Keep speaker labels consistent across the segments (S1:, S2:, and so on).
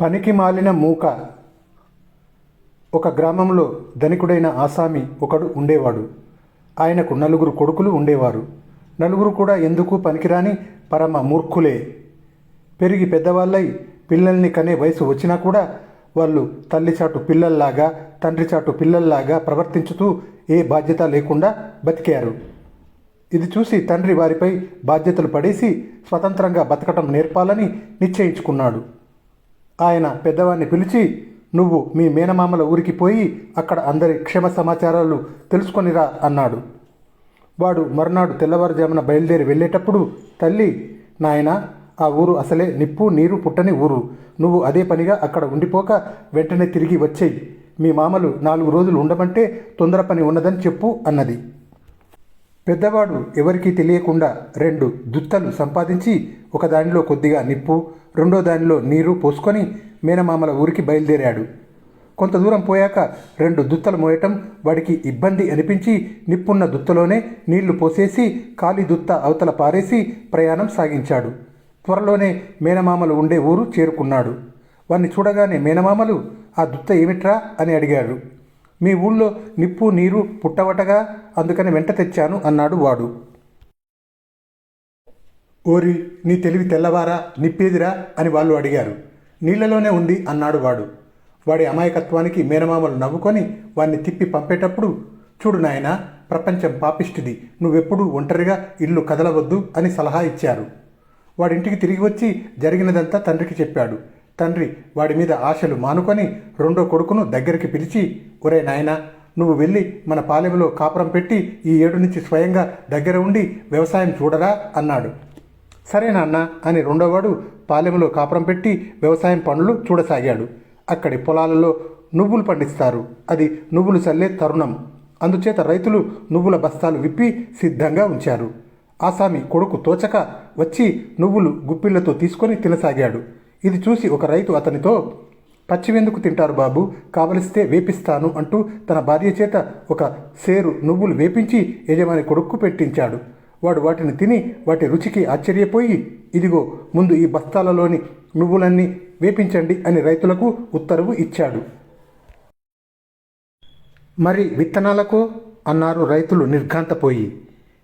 S1: పనికి మాలిన మూక. ఒక గ్రామంలో ధనికుడైన ఆసామి ఒకడు ఉండేవాడు. ఆయనకు నలుగురు కొడుకులు ఉండేవారు. నలుగురు కూడా ఎందుకు పనికిరాని పరమ మూర్ఖులే. పెరిగి పెద్దవాళ్ళై పిల్లల్ని కనే వయసు వచ్చినా కూడా వాళ్ళు తల్లి చాటు పిల్లల్లాగా తండ్రి చాటు పిల్లల్లాగా ప్రవర్తించుతూ ఏ బాధ్యత లేకుండా బతికారు. ఇది చూసి తండ్రి వారిపై బాధ్యతలు పడేసి స్వతంత్రంగా బతకటం నేర్పాలని నిశ్చయించుకున్నాడు. ఆయన పెద్దవాడిని పిలిచి నువ్వు మీ మేనమామల ఊరికి పోయి అక్కడ అందరి క్షేమ సమాచారాలు తెలుసుకొనిరా అన్నాడు. వాడు మరునాడు తెల్లవారుజామున బయలుదేరి వెళ్ళేటప్పుడు తల్లి నాయన ఆ ఊరు అసలే నిప్పు నీరు పుట్టని ఊరు. నువ్వు అదే పనిగా అక్కడ ఉండిపోక వెంటనే తిరిగి వచ్చేయి. మీ మామలు నాలుగు రోజులు ఉండమంటే తొందర పని ఉన్నదని చెప్పు అన్నది. పెద్దవాడు ఎవరికీ తెలియకుండా రెండు దుత్తలు సంపాదించి ఒకదానిలో కొద్దిగా నిప్పు రెండో దానిలో నీరు పోసుకొని మేనమామల ఊరికి బయలుదేరాడు. కొంత దూరం పోయాక రెండు దుత్తలు మోయటం వాడికి ఇబ్బంది అనిపించి నిప్పున్న దుత్తలోనే నీళ్ళు పోసేసి ఖాళీ దుత్త అవతల పారేసి ప్రయాణం సాగించాడు. త్వరలోనే మేనమామలు ఉండే ఊరు చేరుకున్నాడు. వాణ్ణి చూడగానే మేనమామలు ఆ దుత్త ఏమిట్రా? అని అడిగాడు. మీ ఊళ్ళో నిప్పు నీరు పుట్టవటగా అందుకని వెంట తెచ్చాను అన్నాడు వాడు. ఓరి నీ తెలివి తెల్లవారా నిప్పేదిరా అని వాళ్ళు అడిగారు. నీళ్ళలోనే ఉంది అన్నాడు వాడు. వాడి అమాయకత్వానికి మేనమామలు నవ్వుకొని వాణ్ణి తిప్పి పంపేటప్పుడు చూడు నాయనా ప్రపంచం పాపిష్టిది. నువ్వెప్పుడూ ఒంటరిగా ఇల్లు కదలవద్దు అని సలహా ఇచ్చారు. వాడింటికి తిరిగి వచ్చి జరిగినదంతా తండ్రికి చెప్పాడు. తండ్రి వాడి మీద ఆశలు మానుకొని రెండో కొడుకును దగ్గరికి పిలిచి ఒరే నాయనా నువ్వు వెళ్ళి మన పాలెంలో కాపురం పెట్టి ఈ ఏడు నుంచి స్వయంగా దగ్గర ఉండి వ్యవసాయం చూడరా అన్నాడు. సరే నాన్న అని రెండోవాడు పాలెంలో కాపురం పెట్టి వ్యవసాయం పనులు చూడసాగాడు. అక్కడి పొలాలలో నువ్వులు పండిస్తారు. అది నువ్వులు చల్లే తరుణం. అందుచేత రైతులు నువ్వుల బస్తాలు విప్పి సిద్ధంగా ఉంచారు. ఆసామి కొడుకు తోచక వచ్చి నువ్వులు గుప్పిళ్ళతో తీసుకొని తినసాగాడు. ఇది చూసి ఒక రైతు అతనితో పచ్చివెందుకు తింటారు బాబు? కావలిస్తే వేపిస్తాను అంటూ తన భార్య చేత ఒక సేరు నువ్వులు వేపించి యజమాని కొడుక్కు పెట్టించాడు. వాడు వాటిని తిని వాటి రుచికి ఆశ్చర్యపోయి ఇదిగో ముందు ఈ బస్తాలలోని నువ్వులన్నీ వేపించండి అని రైతులకు ఉత్తర్వు ఇచ్చాడు. మరి విత్తనాలకు? అన్నారు రైతులు నిర్ఘాంతపోయి.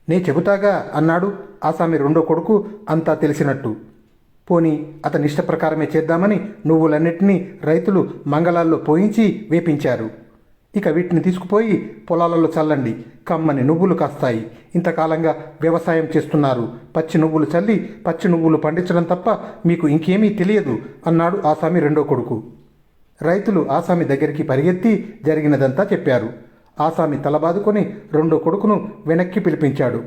S1: నే చెబుతాగా అన్నాడు ఆసామి రెండో కొడుకు అంతా తెలిసినట్టు. పోని అతని ఇష్ట ప్రకారమే చేద్దామని నువ్వులన్నిటినీ రైతులు మంగళాల్లో పోయించి వేపించారు. ఇక వీటిని తీసుకుపోయి పొలాలలో చల్లండి. కమ్మని నువ్వులు కాస్తాయి. ఇంతకాలంగా వ్యవసాయం చేస్తున్నారు. పచ్చి నువ్వులు చల్లి పచ్చి నువ్వులు పండించడం తప్ప మీకు ఇంకేమీ తెలియదు అన్నాడు ఆసామి రెండో కొడుకు. రైతులు ఆసామి దగ్గరికి పరిగెత్తి జరిగినదంతా చెప్పారు. ఆసామి తలబాదుకొని రెండో కొడుకును వెనక్కి పిలిపించాడు.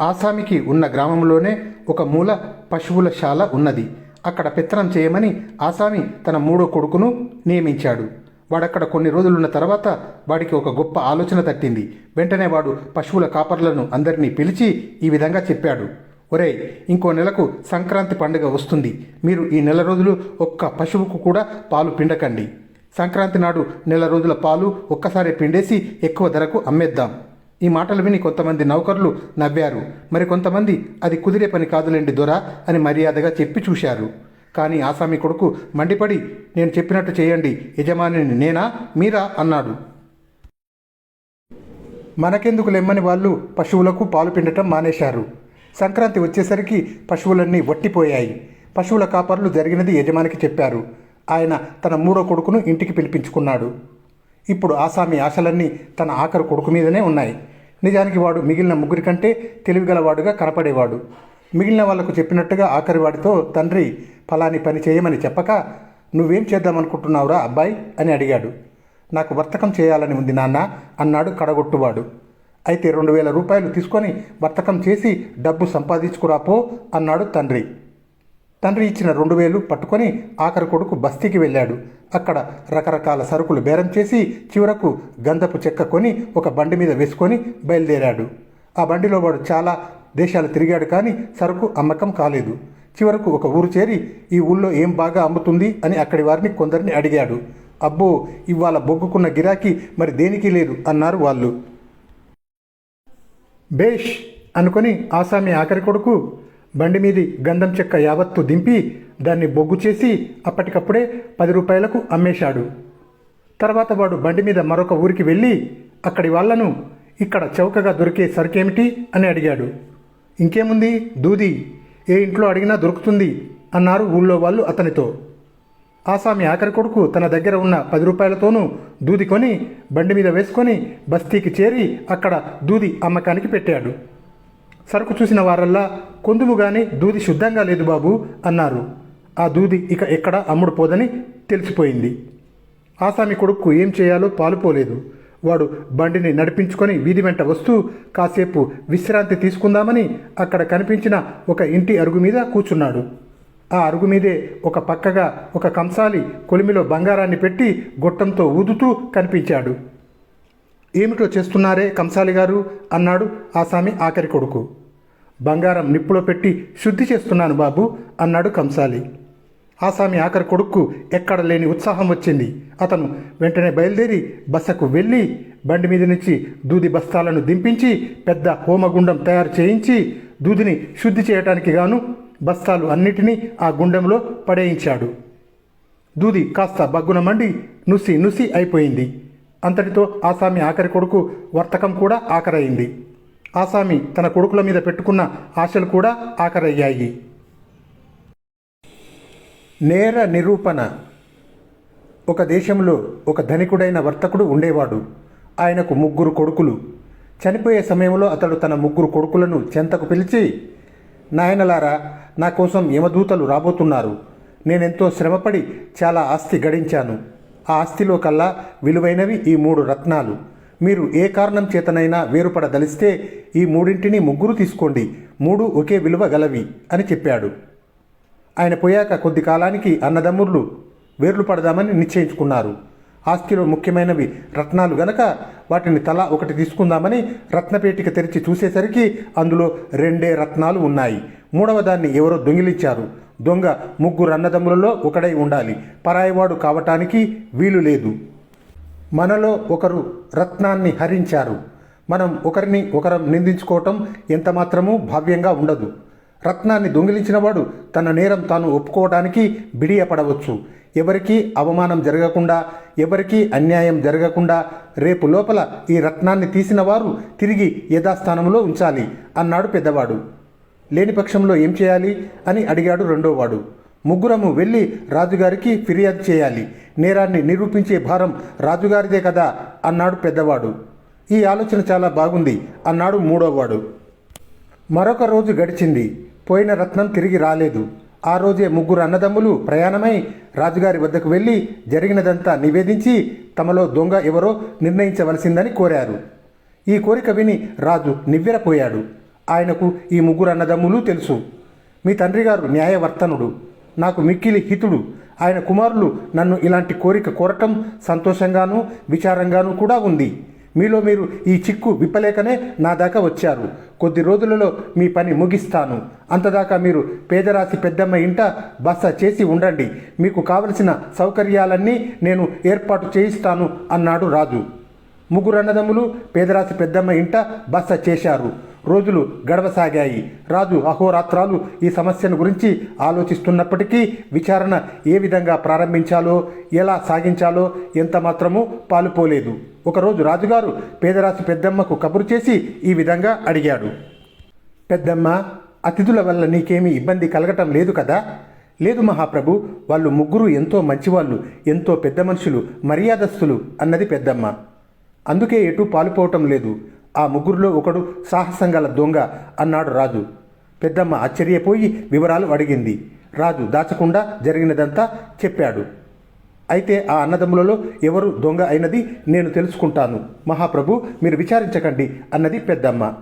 S1: ఆసామికి ఉన్న గ్రామంలోనే ఒక మూల పశువుల శాల ఉన్నది. అక్కడ పెత్తనం చేయమని ఆసామి తన మూడో కొడుకును నియమించాడు. వాడక్కడ కొన్ని రోజులున్న తర్వాత వాడికి ఒక గొప్ప ఆలోచన తట్టింది. వెంటనే వాడు పశువుల కాపర్లను అందరినీ పిలిచి ఈ విధంగా చెప్పాడు. ఒరే ఇంకో నెలకు సంక్రాంతి పండుగ వస్తుంది. మీరు ఈ నెల రోజులు ఒక్క పశువుకు కూడా పాలు పిండకండి. సంక్రాంతి నాడు నెల రోజుల పాలు ఒక్కసారి పిండేసి ఎక్కువ ధరకు అమ్మేద్దాం. ఈ మాటలు విని కొంతమంది నౌకర్లు నవ్వారు. మరి కొంతమంది అది కుదిరే పని కాదులేండి దొర అని మర్యాదగా చెప్పి చూశారు. కానీ ఆసామి కొడుకు మండిపడి నేను చెప్పినట్టు చేయండి. యజమానిని నేనా? మీరా? అన్నాడు. మనకెందుకు లెమ్మని వాళ్ళు పశువులకు పాలు పిండటం మానేశారు. సంక్రాంతి వచ్చేసరికి పశువులన్నీ వట్టిపోయాయి. పశువుల కాపర్లు జరిగినది యజమానికి చెప్పారు. ఆయన తన మూడో కొడుకును ఇంటికి పిలిపించుకున్నాడు. ఇప్పుడు ఆసామి ఆశలన్నీ తన ఆఖరు కొడుకు మీదనే ఉన్నాయి. నిజానికి వాడు మిగిలిన ముగ్గురి కంటే తెలివిగలవాడుగా కనపడేవాడు. మిగిలిన వాళ్ళకు చెప్పినట్టుగా ఆఖరి వాడితో తండ్రి ఫలాని పని చేయమని చెప్పక నువ్వేం చేద్దామనుకుంటున్నావురా అబ్బాయి? అని అడిగాడు. నాకు వర్తకం చేయాలని ఉంది నాన్న అన్నాడు కడగొట్టువాడు. అయితే రెండు వేల రూపాయలు తీసుకొని వర్తకం చేసి డబ్బు సంపాదించుకురాపో అన్నాడు తండ్రి. తండ్రి ఇచ్చిన రెండు వేలు పట్టుకొని ఆఖరి కొడుకు బస్తీకి వెళ్ళాడు. అక్కడ రకరకాల సరుకులు బేరం చేసి చివరకు గంధపు చెక్క కొని ఒక బండి మీద వేసుకొని బయలుదేరాడు. ఆ బండిలో వాడు చాలా దేశాలు తిరిగాడు కానీ సరుకు అమ్మకం కాలేదు. చివరకు ఒక ఊరు చేరి ఈ ఊళ్ళో ఏం బాగా అమ్ముతుంది అని అక్కడి వారిని కొందరిని అడిగాడు. అబ్బో ఇవాళ బొగ్గుకున్న గిరాకీ మరి దేనికి లేదు అన్నారు వాళ్ళు. బేష్ అనుకొని ఆసామి ఆఖరి కొడుకు బండి మీది గంధం చెక్క యావత్తు దింపి దాన్ని బొగ్గు చేసి అప్పటికప్పుడే పది రూపాయలకు అమ్మేశాడు. తర్వాత వాడు బండి మీద మరొక ఊరికి వెళ్ళి అక్కడి వాళ్ళను ఇక్కడ చౌకగా దొరికే సరుకేమిటి అని అడిగాడు. ఇంకేముంది? దూది. ఏ ఇంట్లో అడిగినా దొరుకుతుంది అన్నారు ఊళ్ళో వాళ్ళు అతనితో. ఆసామి ఆఖరి కొడుకు తన దగ్గర ఉన్న పది రూపాయలతోనూ దూది కొని బండి మీద వేసుకొని బస్తీకి చేరి అక్కడ దూది అమ్మకానికి పెట్టాడు. సరుకు చూసిన వారల్లా కొందుము కానీ దూది శుద్ధంగా లేదు బాబు అన్నారు. ఆ దూది ఇక ఎక్కడ అమ్ముడు పోదని తెలిసిపోయింది. ఆసామి కొడుకు ఏం చేయాలో పాలుపోలేదు. వాడు బండిని నడిపించుకొని వీధి వెంట వస్తూ కాసేపు విశ్రాంతి తీసుకుందామని అక్కడ కనిపించిన ఒక ఇంటి అరుగు మీద కూర్చున్నాడు. ఆ అరుగు మీదే ఒక పక్కగా ఒక కంసాలి కొలిమిలో బంగారాన్ని పెట్టి గొట్టంతో ఊదుతూ కనిపించాడు. ఏమిటో చేస్తున్నారే కంసాలి గారు? అన్నాడు ఆసామి ఆఖరి కొడుకు. బంగారం నిప్పులో పెట్టి శుద్ధి చేస్తున్నాను బాబు అన్నాడు కంసాలి. ఆసామి ఆఖరి కొడుకు ఎక్కడ లేని ఉత్సాహం వచ్చింది. అతను వెంటనే బయలుదేరి బస్సకు వెళ్ళి బండి మీద నుంచి దూది బస్తాలను దింపించి పెద్ద హోమగుండం తయారు చేయించి దూదిని శుద్ధి చేయటానికి గాను బస్తాలు అన్నిటినీ ఆ గుండంలో పడేయించాడు. దూది కాస్త బగ్గున మండి నుసి నుసి అయిపోయింది. అంతటితో ఆసామి ఆఖరి కొడుకు వర్తకం కూడా ఆఖరయింది. ఆసామి తన కొడుకుల మీద పెట్టుకున్న ఆశలు కూడా ఆఖరయ్యాయి. నేర నిరూపణ. ఒక దేశంలో ఒక ధనికుడైన వర్తకుడు ఉండేవాడు. ఆయనకు ముగ్గురు కొడుకులు. చనిపోయే సమయంలో అతడు తన ముగ్గురు కొడుకులను చెంతకు పిలిచి నాయనలారా నా కోసం యమదూతలు రాబోతున్నారు. నేనెంతో శ్రమపడి చాలా ఆస్తి గడించాను. ఆ ఆస్తిలో కల్లా విలువైనవి ఈ మూడు రత్నాలు. మీరు ఏ కారణం చేతనైనా వేరుపడదలిస్తే ఈ మూడింటిని ముగ్గురు తీసుకోండి. మూడు ఒకే విలువ గలవి అని చెప్పాడు. ఆయన పోయాక కొద్ది కాలానికి అన్నదమ్ముళ్ళు వేర్లు పడదామని నిశ్చయించుకున్నారు. ఆస్తిలో ముఖ్యమైనవి రత్నాలు గనక వాటిని తలా ఒకటి తీసుకుందామని రత్నపేటిక తెరిచి చూసేసరికి అందులో రెండే రత్నాలు ఉన్నాయి. మూడవ దాన్ని ఎవరో దొంగిలించారు. దొంగ ముగ్గురు అన్నదమ్ములలో ఒకడై ఉండాలి. పరాయివాడు కావటానికి వీలు లేదు. మనలో ఒకరు రత్నాన్ని హరించారు. మనం ఒకరిని ఒకరం నిందించుకోవటం ఎంతమాత్రమూ భావ్యంగా ఉండదు. రత్నాన్ని దొంగిలించినవాడు తన నేరం తాను ఒప్పుకోవడానికి బిడియపడవచ్చు. ఎవరికీ అవమానం జరగకుండా ఎవరికీ అన్యాయం జరగకుండా రేపు లోపల ఈ రత్నాన్ని తీసిన వారు తిరిగి యథాస్థానంలో ఉంచాలి అన్నాడు పెద్దవాడు. లేని పక్షంలో ఏం చేయాలి అని అడిగాడు రెండోవాడు. ముగ్గురము వెళ్ళి రాజుగారికి ఫిర్యాదు చేయాలి. నేరాన్ని నిరూపించే భారం రాజుగారిదే కదా అన్నాడు పెద్దవాడు. ఈ ఆలోచన చాలా బాగుంది అన్నాడు మూడోవాడు. మరొక రోజు గడిచింది. పోయిన రత్నం తిరిగి రాలేదు. ఆ రోజే ముగ్గురు అన్నదమ్ములు ప్రయాణమై రాజుగారి వద్దకు వెళ్ళి జరిగినదంతా నివేదించి తమలో దొంగ ఎవరో నిర్ణయించవలసిందని కోరారు. ఈ కోరిక విని రాజు నివ్వెరపోయాడు. ఆయనకు ఈ ముగ్గురు అన్నదమ్ములు తెలుసు. మీ తండ్రి గారు న్యాయవర్తనుడు. నాకు మిక్కిలి హితుడు. ఆయన కుమారులు నన్ను ఇలాంటి కోరిక కోరటం సంతోషంగానూ విచారంగానూ కూడా ఉంది. మీలో మీరు ఈ చిక్కు విప్పలేకనే నా దాకా వచ్చారు. కొద్ది రోజులలో మీ పని ముగిస్తాను. అంతదాకా మీరు పేదరాశి పెద్దమ్మ ఇంట బస చేసి ఉండండి. మీకు కావలసిన సౌకర్యాలన్నీ నేను ఏర్పాటు చేయిస్తాను అన్నాడు రాజు. ముగ్గురు అన్నదమ్ములు పేదరాశి పెద్దమ్మ ఇంట బస చేశారు. రోజులు గడవసాగాయి. రాజు అహోరాత్రాలు ఈ సమస్యను గురించి ఆలోచిస్తున్నప్పటికీ విచారణ ఏ విధంగా ప్రారంభించాలో ఎలా సాగించాలో ఎంత మాత్రమూ పాలుపోలేదు. ఒకరోజు రాజుగారు పేదరాశి పెద్దమ్మకు కబురు చేసి ఈ విధంగా అడిగాడు. పెద్దమ్మ అతిథుల వల్ల నీకేమీ ఇబ్బంది కలగటం లేదు కదా? లేదు మహాప్రభు వాళ్ళు ముగ్గురు ఎంతో మంచివాళ్ళు ఎంతో పెద్ద మనుషులు మర్యాదస్తులు అన్నది పెద్దమ్మ. అందుకే ఎటు పాలుపోవటం లేదు. ఆ ముగ్గురులో ఒకడు సాహసంగల దొంగ అన్నాడు రాజు. పెద్దమ్మ ఆశ్చర్యపోయి వివరాలు అడిగింది. రాజు దాచకుండా జరిగినదంతా చెప్పాడు. అయితే ఆ అన్నదమ్ములలో ఎవరు దొంగ అయినది నేను తెలుసుకుంటాను. మహాప్రభు మీరు విచారించకండి అన్నది పెద్దమ్మ.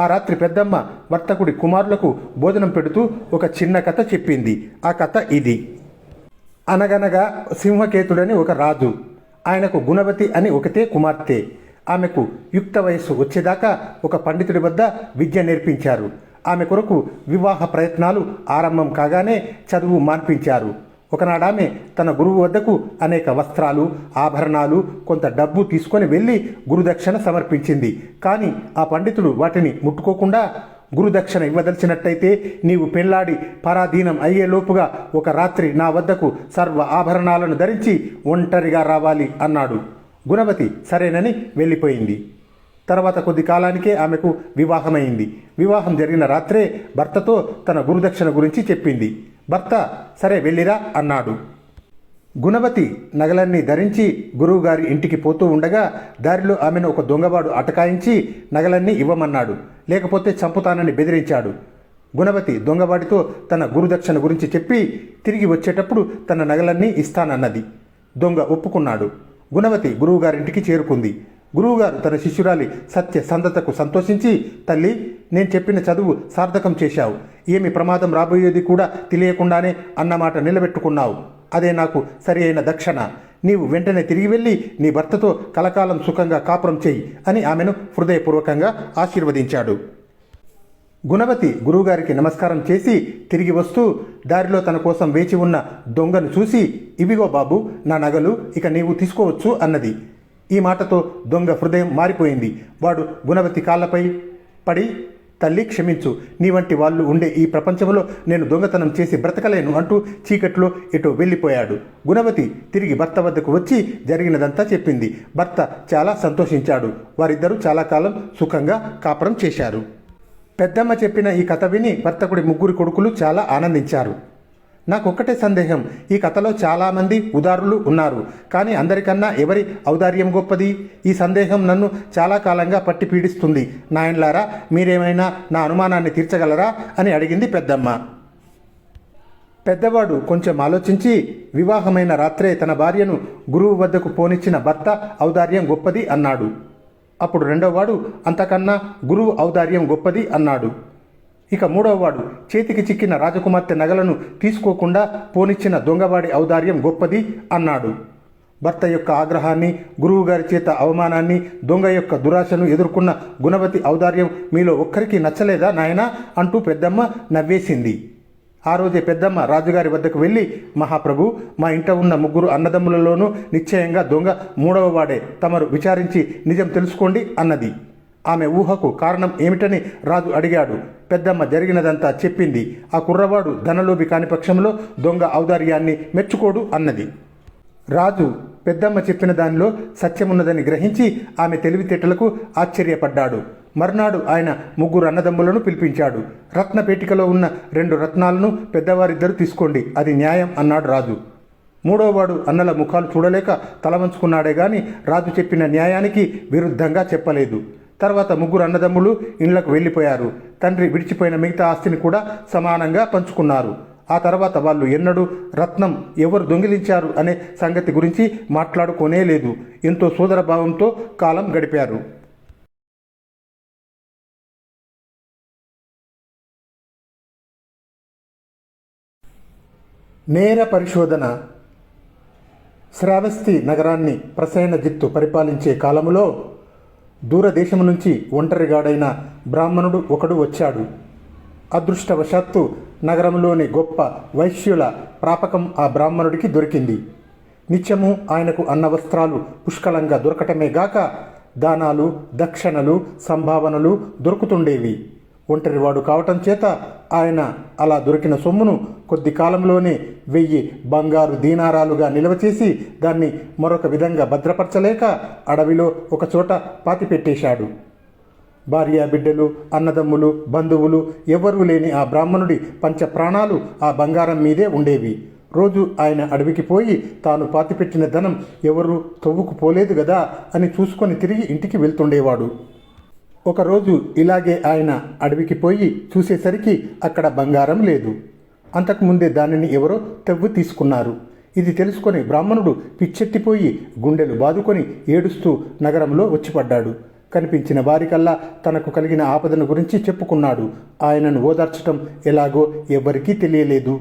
S1: ఆ రాత్రి పెద్దమ్మ వర్తకుడి కుమారులకు భోజనం పెడుతూ ఒక చిన్న కథ చెప్పింది. ఆ కథ ఇది. అనగనగా సింహకేతుడని ఒక రాజు. ఆయనకు గుణవతి అని ఒకతే కుమార్తె. ఆమెకు యుక్త వయస్సు వచ్చేదాకా ఒక పండితుడి వద్ద విద్య నేర్పించారు. ఆమె కొరకు వివాహ ప్రయత్నాలు ఆరంభం కాగానే చదువు మాన్పించారు ఒకనాడామె తన గురువు వద్దకు అనేక వస్త్రాలు ఆభరణాలు కొంత డబ్బు తీసుకొని వెళ్ళి గురుదక్షిణ సమర్పించింది. కానీ ఆ పండితుడు వాటిని ముట్టుకోకుండా గురుదక్షిణ ఇవ్వదలిచినట్టయితే నీవు పెళ్ళాడి పరాధీనం అయ్యేలోపుగా ఒక రాత్రి నా వద్దకు సర్వ ఆభరణాలను ధరించి ఒంటరిగా రావాలి అన్నాడు. గుణవతి సరేనని వెళ్ళిపోయింది. తర్వాత కొద్ది కాలానికే ఆమెకు వివాహమైంది. వివాహం జరిగిన రాత్రే భర్తతో తన గురుదక్షిణ గురించి చెప్పింది. భర్త సరే వెళ్ళిరా అన్నాడు. గుణవతి నగలన్నీ ధరించి గురువుగారి ఇంటికి పోతూ ఉండగా దారిలో ఆమెను ఒక దొంగవాడు అటకాయించి నగలన్నీ ఇవ్వమన్నాడు. లేకపోతే చంపుతానని బెదిరించాడు. గుణవతి దొంగవాడితో తన గురుదక్షిణ గురించి చెప్పి తిరిగి వచ్చేటప్పుడు తన నగలన్నీ ఇస్తానన్నది. దొంగ ఒప్పుకున్నాడు. గుణవతి గురువుగారింటికి చేరుకుంది. గురువుగారు తన శిష్యురాలి సత్య సందతకు సంతోషించి తల్లి నేను చెప్పిన చదువు సార్థకం చేశావు. ఏమి ప్రమాదం రాబోయేది కూడా తెలియకుండానే అన్నమాట నిలబెట్టుకున్నావు. అదే నాకు సరి అయిన దక్షణ. నీవు వెంటనే తిరిగి వెళ్ళి నీ భర్తతో కలకాలం సుఖంగా కాపురం చేయి అని ఆమెను హృదయపూర్వకంగా ఆశీర్వదించాడు. గుణవతి గురువుగారికి నమస్కారం చేసి తిరిగి వస్తూ దారిలో తన కోసం వేచి ఉన్న దొంగను చూసి ఇవిగో బాబు నా నగలు ఇక నీవు తీసుకోవచ్చు అన్నది. ఈ మాటతో దొంగ హృదయం మారిపోయింది. వాడు గుణవతి కాళ్ళపై పడి తల్లి క్షమించు నీ వంటి వాళ్ళు ఉండే ఈ ప్రపంచంలో నేను దొంగతనం చేసి బ్రతకలేను అంటూ చీకట్లో ఇటు వెళ్ళిపోయాడు. గుణవతి తిరిగి భర్త వద్దకు వచ్చి జరిగినదంతా చెప్పింది. భర్త చాలా సంతోషించాడు. వారిద్దరూ చాలా కాలం సుఖంగా కాపురం చేశారు. పెద్దమ్మ చెప్పిన ఈ కథ విని వర్తకుడి ముగ్గురు కొడుకులు చాలా ఆనందించారు. నాకొక్కటే సందేహం ఈ కథలో చాలామంది ఉదారులు ఉన్నారు కానీ అందరికన్నా ఎవరి ఔదార్యం గొప్పది? ఈ సందేహం నన్ను చాలా కాలంగా పట్టి పీడిస్తుంది. నాయన్లారా మీరేమైనా నా అనుమానాన్ని తీర్చగలరా? అని అడిగింది పెద్దమ్మ. పెద్దవాడు కొంచెం ఆలోచించి వివాహమైన రాత్రే తన భార్యను గురువు వద్దకు పోనిచ్చిన భర్త ఔదార్యం గొప్పది అన్నాడు. అప్పుడు రెండోవాడు అంతకన్నా గురువు ఔదార్యం గొప్పది అన్నాడు. ఇక మూడవవాడు చేతికి చిక్కిన రాజకుమార్తె నగలను తీసుకోకుండా పోనిచ్చిన దొంగవాడి ఔదార్యం గొప్పది అన్నాడు. భర్త యొక్క ఆగ్రహాన్ని గురువుగారి చేత అవమానాన్ని దొంగ యొక్క దురాశను ఎదుర్కొన్న గుణవతి ఔదార్యం మీలో ఒక్కరికి నచ్చలేదా నాయనా? అంటూ పెద్దమ్మ నవ్వేసింది. ఆ రోజే పెద్దమ్మ రాజుగారి వద్దకు వెళ్ళి మహాప్రభు మా ఇంట ఉన్న ముగ్గురు అన్నదమ్ములలోనూ నిశ్చయంగా దొంగ మూడవ వాడే. తమరు విచారించి నిజం తెలుసుకోండి అన్నది. ఆమె ఊహకు కారణం ఏమిటని రాజు అడిగాడు. పెద్దమ్మ జరిగినదంతా చెప్పింది. ఆ కుర్రవాడు ధనలోభి కాని పక్షంలో దొంగ ఔదార్యాన్ని మెచ్చుకోడు అన్నది. రాజు పెద్దమ్మ చెప్పిన దానిలో సత్యమున్నదని గ్రహించి ఆమె తెలివితేటలకు ఆశ్చర్యపడ్డాడు. మర్నాడు ఆయన ముగ్గురు అన్నదమ్ములను పిలిపించాడు. రత్నపేటికలో ఉన్న రెండు రత్నాలను పెద్దవారిద్దరు తీసుకోండి అది న్యాయం అన్నాడు రాజు. మూడోవాడు అన్నల ముఖాలు చూడలేక తలవంచుకున్నాడే గాని రాజు చెప్పిన న్యాయానికి విరుద్ధంగా చెప్పలేదు. తర్వాత ముగ్గురు అన్నదమ్ములు ఇండ్లకు వెళ్ళిపోయారు. తండ్రి విడిచిపోయిన మిగతా ఆస్తిని కూడా సమానంగా పంచుకున్నారు. ఆ తర్వాత వాళ్ళు ఎన్నడూ రత్నం ఎవరు దొంగిలించారు అనే సంగతి గురించి మాట్లాడుకోనే లేదు ఎంతో సోదరభావంతో కాలం గడిపారు. నేర పరిశోధన శ్రావస్తి నగరాన్ని ప్రసేనజిత్తు పరిపాలించే కాలములో దూరదేశము నుంచి ఒంటరిగాడైన బ్రాహ్మణుడు ఒకడు వచ్చాడు. అదృష్టవశాత్తు నగరంలోని గొప్ప వైశ్యుల ప్రాపకం ఆ బ్రాహ్మణుడికి దొరికింది. నిత్యము ఆయనకు అన్న వస్త్రాలు పుష్కలంగా దొరకటమే గాక దానాలు దక్షిణలు సంభావనలు దొరుకుతుండేవి. ఒంటరివాడు కావటం చేత ఆయన అలా దొరికిన సొమ్మును కొద్ది కాలంలోనే వెయ్యి బంగారు దీనారాలుగా నిల్వ చేసి దాన్ని మరొక విధంగా భద్రపరచలేక అడవిలో ఒకచోట పాతిపెట్టేశాడు. భార్య బిడ్డలు అన్నదమ్ములు బంధువులు ఎవరూ లేని ఆ బ్రాహ్మణుడి పంచ ప్రాణాలు ఆ బంగారం మీదే ఉండేవి. రోజు ఆయన అడవికి పోయి తాను పాతిపెట్టిన ధనం ఎవరూ తవ్వుకు పోలేదు కదా అని చూసుకొని తిరిగి ఇంటికి వెళ్తుండేవాడు. ఒకరోజు ఇలాగే ఆయన అడవికి పోయి చూసేసరికి అక్కడ బంగారం లేదు. అంతకుముందే దానిని ఎవరో తెవ్వు తీసుకున్నారు. ఇది తెలుసుకొని బ్రాహ్మణుడు పిచ్చెత్తిపోయి గుండెలు బాదుకొని ఏడుస్తూ నగరంలో వచ్చిపడ్డాడు. కనిపించిన వారికల్లా తనకు కలిగిన ఆపదను గురించి చెప్పుకున్నాడు. ఆయనను ఓదార్చటం ఎలాగో ఎవరికీ తెలియలేదు.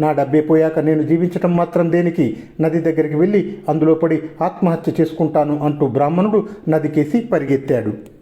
S1: నా డబ్బే పోయాక నేను జీవించటం మాత్రం దేనికి? నది దగ్గరికి వెళ్ళి అందులో పడి ఆత్మహత్య చేసుకుంటాను అంటూ బ్రాహ్మణుడు నదికేసి పరిగెత్తాడు.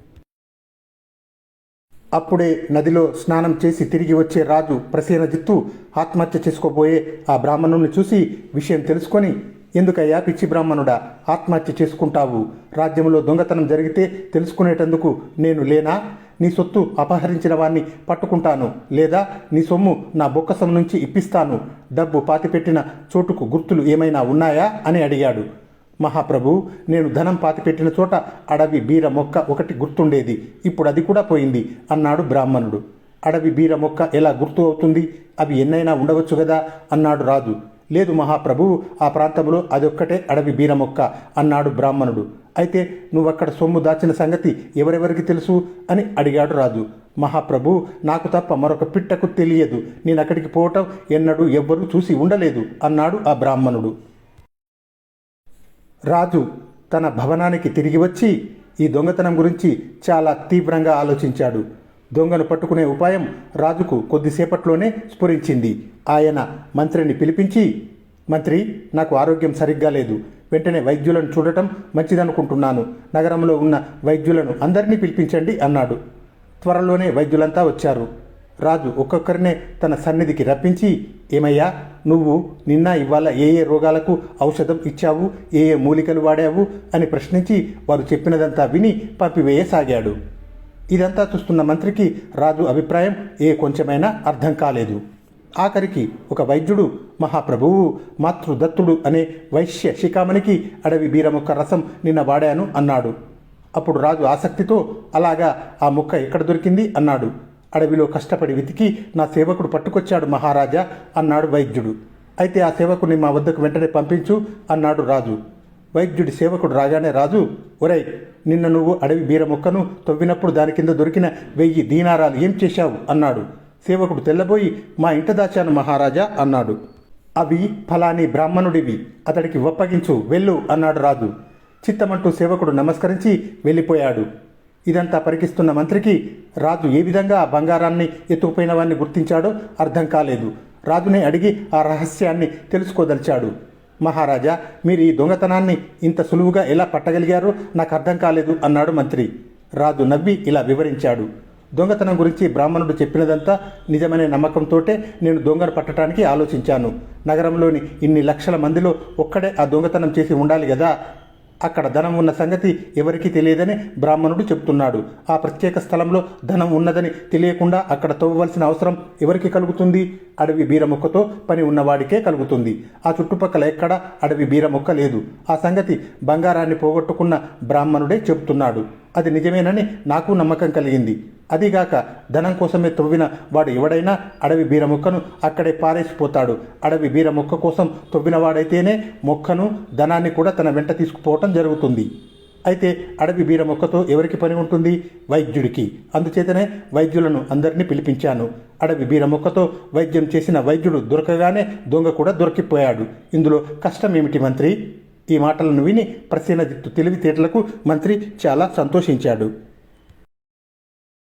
S1: అప్పుడే నదిలో స్నానం చేసి తిరిగి వచ్చే రాజు ప్రసేనజిత్తు ఆత్మహత్య చేసుకోబోయే ఆ బ్రాహ్మణుని చూసి విషయం తెలుసుకొని ఎందుకయ్యా పిచ్చి బ్రాహ్మణుడా ఆత్మహత్య చేసుకుంటావు? రాజ్యంలో దొంగతనం జరిగితే తెలుసుకునేటందుకు నేను లేనా? నీ సొత్తు అపహరించిన వాణ్ణి పట్టుకుంటాను లేదా నీ సొమ్ము నా బొక్కసం నుంచి ఇప్పిస్తాను? డబ్బు పాతిపెట్టిన చోటుకు గుర్తులు ఏమైనా ఉన్నాయా? అని అడిగాడు. మహాప్రభు నేను ధనం పాతిపెట్టిన చోట అడవి బీర మొక్క ఒకటి గుర్తుండేది. ఇప్పుడు అది కూడా పోయింది అన్నాడు బ్రాహ్మణుడు. అడవి బీర మొక్క ఎలా గుర్తు అవుతుంది? అవి ఎన్నైనా ఉండవచ్చు కదా? అన్నాడు రాజు. లేదు మహాప్రభు ఆ ప్రాంతంలో అదొక్కటే అడవి బీర మొక్క అన్నాడు బ్రాహ్మణుడు. అయితే నువ్వక్కడ సొమ్ము దాచిన సంగతి ఎవరెవరికి తెలుసు అని అడిగాడు రాజు. మహాప్రభు నాకు తప్ప మరొక పిట్టకు తెలియదు. నేను అక్కడికి పోవటం ఎన్నడూ ఎవ్వరూ చూసి ఉండలేదు అన్నాడు ఆ బ్రాహ్మణుడు. రాజు తన భవనానికి తిరిగి వచ్చి ఈ దొంగతనం గురించి చాలా తీవ్రంగా ఆలోచించాడు. దొంగను పట్టుకునే ఉపాయం రాజుకు కొద్దిసేపట్లోనే స్ఫురించింది. ఆయన మంత్రిని పిలిపించి మంత్రి నాకు ఆరోగ్యం సరిగ్గా లేదు. వెంటనే వైద్యులను చూడటం మంచిదనుకుంటున్నాను. నగరంలో ఉన్న వైద్యులను అందరినీ పిలిపించండి అన్నాడు. త్వరలోనే వైద్యులంతా వచ్చారు. రాజు ఒక్కొక్కరినే తన సన్నిధికి రప్పించి ఏమయ్యా నువ్వు నిన్న ఇవాళ ఏ ఏ రోగాలకు ఔషధం ఇచ్చావు? ఏ ఏ మూలికలు వాడావు? అని ప్రశ్నించి వారు చెప్పినదంతా విని పంపివేయసాగాడు. ఇదంతా చూస్తున్న మంత్రికి రాజు అభిప్రాయం ఏ కొంచెమైనా అర్థం కాలేదు. ఆఖరికి ఒక వైద్యుడు మహాప్రభువు మాతృదత్తుడు అనే వైశ్య శిఖామణికి అడవి బీరముక్క రసం నిన్న వాడాను అన్నాడు. అప్పుడు రాజు ఆసక్తితో అలాగా ఆ ముక్క ఎక్కడ దొరికింది? అన్నాడు. అడవిలో కష్టపడి వెతికి నా సేవకుడు పట్టుకొచ్చాడు మహారాజా అన్నాడు వైద్యుడు. అయితే ఆ సేవకుని మా వద్దకు వెంటనే పంపించు అన్నాడు రాజు. వైద్యుడి సేవకుడు రాగానే రాజు ఒరేయ్ నిన్న నువ్వు అడవి బీర మొక్కను తవ్వినప్పుడు దాని కింద దొరికిన వెయ్యి దీనారాలు ఏం చేశావు? అన్నాడు. సేవకుడు తెల్లబోయి మా ఇంట దాచాను మహారాజా అన్నాడు. అవి ఫలాని బ్రాహ్మణుడివి అతడికి ఒప్పగించు వెళ్ళు అన్నాడు రాజు. చిత్తమంటూ సేవకుడు నమస్కరించి వెళ్ళిపోయాడు. ఇదంతా పరికిస్తున్న మంత్రికి రాజు ఏ విధంగా ఆ బంగారాన్ని ఎత్తుకుపోయిన వాడిని గుర్తించాడో అర్థం కాలేదు. రాజునే అడిగి ఆ రహస్యాన్ని తెలుసుకోదలిచాడు. మహారాజా మీరు ఈ దొంగతనాన్ని ఇంత సులువుగా ఎలా పట్టగలిగారో నాకు అర్థం కాలేదు అన్నాడు మంత్రి. రాజు నవ్వి ఇలా వివరించాడు. దొంగతనం గురించి బ్రాహ్మణుడు చెప్పినదంతా నిజమనే నమ్మకంతోటే నేను దొంగను పట్టడానికి ఆలోచించాను. నగరంలోని ఇన్ని లక్షల మందిలో ఒక్కడే ఆ దొంగతనం చేసి ఉండాలి కదా అక్కడ ధనం ఉన్న సంగతి ఎవరికీ తెలియదని బ్రాహ్మణుడు చెప్తున్నాడు. ఆ ప్రత్యేక స్థలంలో ధనం ఉన్నదని తెలియకుండా అక్కడ తవ్వవలసిన అవసరం ఎవరికి కలుగుతుంది? అడవి బీరమొక్కతో పని ఉన్నవాడికే కలుగుతుంది. ఆ చుట్టుపక్కల ఎక్కడ అడవి బీరమొక్క లేదు. ఆ సంగతి బంగారాన్ని పోగొట్టుకున్న బ్రాహ్మణుడే చెబుతున్నాడు. అది నిజమేనని నాకు నమ్మకం కలిగింది. అదిగాక ధనం కోసమే తవ్విన వాడు ఎవడైనా అడవి బీర మొక్కను అక్కడే పారేసిపోతాడు. అడవి బీర మొక్క కోసం తవ్విన వాడైతేనే మొక్కను ధనాన్ని కూడా తన వెంట తీసుకుపోవటం జరుగుతుంది. అయితే అడవి బీర మొక్కతో ఎవరికి పని ఉంటుంది? వైద్యుడికి. అందుచేతనే వైద్యులను అందరినీ పిలిపించాను. అడవి బీర మొక్కతో వైద్యం చేసిన వైద్యుడు దొరకగానే దొంగ కూడా దొరికిపోయాడు. ఇందులో కష్టం ఏమిటి మంత్రి? ఈ మాటలను విని ప్రసేనజిత్తు తెలివితేటలకు మంత్రి చాలా సంతోషించాడు.